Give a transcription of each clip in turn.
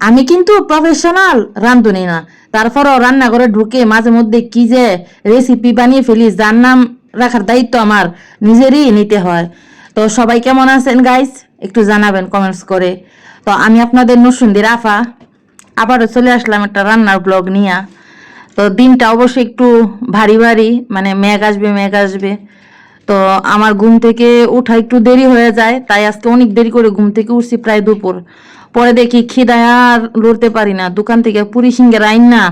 আমি কিন্তু প্রফেশনাল রান্ধুনি না। তারপরও রান্নাঘরে ঢুকে মাঝে মধ্যে কি যে রেসিপি বানিয়ে ফেলি, যার নাম রাখার দায়িত্ব আমার, নিজেরই নিতে হয়। তো সবাই কেমন আছেন গাইস একটু জানাবেন কমেন্টস করে। তো আমি আপনাদের নসুন্দির আফা। আবারও চলে আসলাম একটা রান্নার ব্লগ নিয়ে। তো দিনটা অবশ্যই একটু ভারী ভারী মানে মেঘ আসবে মেঘ আসবে। তো আমার ঘুম থেকে উঠা একটু দেরি হয়ে যায়, তাই আজকে অনেক দেরি করে ঘুম থেকে উঠছি প্রায় দুপুর। পরে দেখি খিদায় আর লড়তে পারি না। দোকান থেকে পুরি সিঙ্গের আইন না,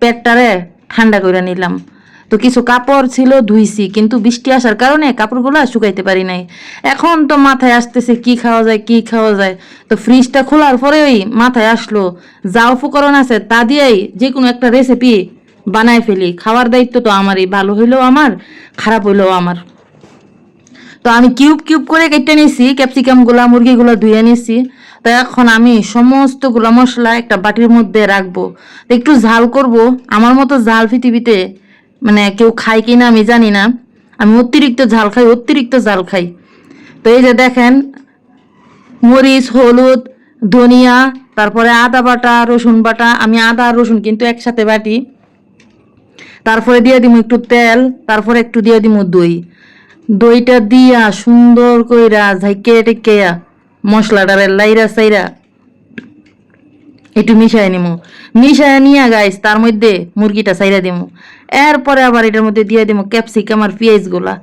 পেটটারে ঠান্ডা করে নিলাম। তো কিছু কাপড় ছিল ধুইছি, কিন্তু বৃষ্টি আসার কারণে কাপড়গুলো শুকাইতে পারি নাই। এখন তো মাথায় আসতেছে কি খাওয়া যায়, কি খাওয়া যায়। তো ফ্রিজটা খোলার পরেই মাথায় আসলো, যা উপকরণ আছে তা দিয়েই যে কোনো একটা রেসিপি বানায় ফেলি। খাওয়ার দায়িত্ব তো আমারই, ভালো হইলেও আমার, খারাপ হইলেও আমার। তো আমি কিউব কিউব করে কেটে নিয়েছি ক্যাপসিকামগুলা মুরগিগুলো ধুয়ে নিয়েছি তো এখন আমি সমস্ত সমস্তগুলো মশলা একটা বাটির মধ্যে রাখব। একটু ঝাল করব। আমার মতো ঝাল পৃথিবীতে মানে কেউ খায় কি না আমি জানি না। আমি অতিরিক্ত ঝাল খাই, অতিরিক্ত ঝাল খাই। তো এই যে দেখেন, মরিচ, হলুদ, ধনিয়া, তারপরে আদা বাটা, রসুন বাটা, আমি আদা আর রসুন কিন্তু একসাথে বাটি। তারপরে দিয়ে দিব একটু তেল, তারপরে একটু দিয়ে দিব দই। দইটা দিয়া সুন্দর কইরা ঝাইকে টেকেয়া মশলাটারে লাইরা সাইরা। একটু মিশাই নিমু। মিশাই নিয়া গাইস, তার মধ্যে মুরগিটা সাইরা দিমু। এরপরে আবার এটার মধ্যে দিয়ে দিমু ক্যাপসিকাম আর পেঁয়াজগুলা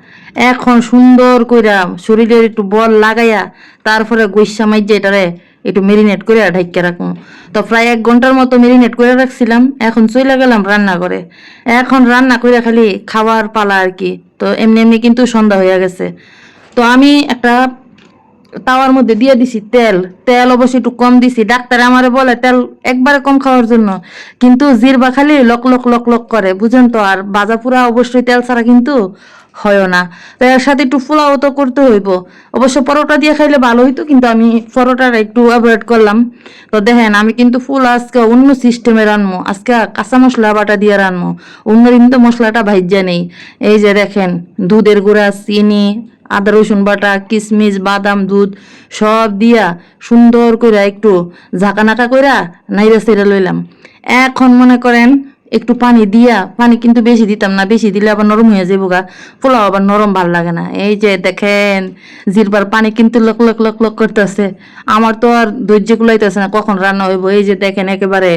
এখন সুন্দর কইরা শরীরের একটু বল লাগাইয়া তারপরে গৈসা মাইজে এটারে একটু মেরিনেট করে ঢাইকা রাখব। তো প্রায় এক ঘণ্টার মতো মেরিনেট করে রাখছিলাম, এখন চলে গেলাম রান্না করে এখন রান্না করে খালি খাওয়ার পালা আর কি, তো এমনি এমনি কিন্তু সন্ধ্যা হয়ে গেছে। তো আমি একটা তাওয়ার মধ্যে দিয়ে দিছি তেল। তেল অবশ্যই একটু কম দিছি। ডাক্তার আমারে বলে, তেল একবারে কম খাওয়ার জন্য। কিন্তু জিরবা খালি লক লক লক লক করে, বুঝেন তো? আর বাজা পুরা অবশ্যই তেল ছাড়া কিন্তু হয় না। তো এর সাথে একটু পোলাও তো করতে হইব। অবশ্য পরোটা দিয়ে খাইলে ভালো হইতো, কিন্তু আমি পরোটাটা একটু অ্যাভয়েড করলাম। তো দেখেন, আমি কিন্তু ফুল আজকে অন্য সিস্টেমে রানবো আজকে কাঁচা মশলা বাটা দিয়ে রানবো অন্য দিন তো মশলাটা ভাইজা নেই। এই যে দেখেন, দুধের গুঁড়া, চিনি আদা, রসুন বাটা কিশমিশ বাদাম, দুধ সব দিয়া সুন্দর কইরা একটু ঝাঁকানাকা কইরা নাইরা সেরা লইলাম। এখন মনে করেন একটু পানি দিয়া, পানি কিন্তু বেশি দিতাম না, বেশি দিলে আবার নরম হয়ে যাব গা। পোলাও আবার নরম ভালো লাগে না। এই যে দেখেন জিরবার পানি কিন্তু লক লক লক লক করতেছে। আমার তো আর ধৈর্য কুলাইতেছে না, কখন রান্না হইব? এই যে দেখেন, একেবারে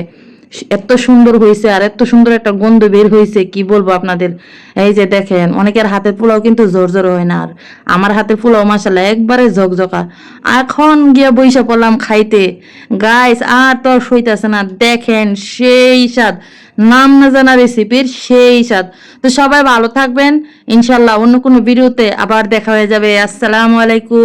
এত সুন্দর হয়েছে আর এত সুন্দর একটা গন্ধ বের হয়েছে কি বলব আপনাদের? এই যে দেখেন, অনেকের হাতের পোলাও কিন্তু জোর জোর হয় না আর। আমার হাতের পোলাও মাসাল্লাহ একবারে ঝকঝকা। এখন গিয়া বইসা পড়লাম খাইতে। গাইস আর তো সইতেছে না। দেখেন, সেই স্বাদ। নাম না জানা রেসিপির সেই স্বাদ। তো সবাই ভালো থাকবেন। ইনশাল্লাহ অন্য কোনো ভিডিওতে আবার দেখা হয়ে যাবে। আসসালামু আলাইকুম।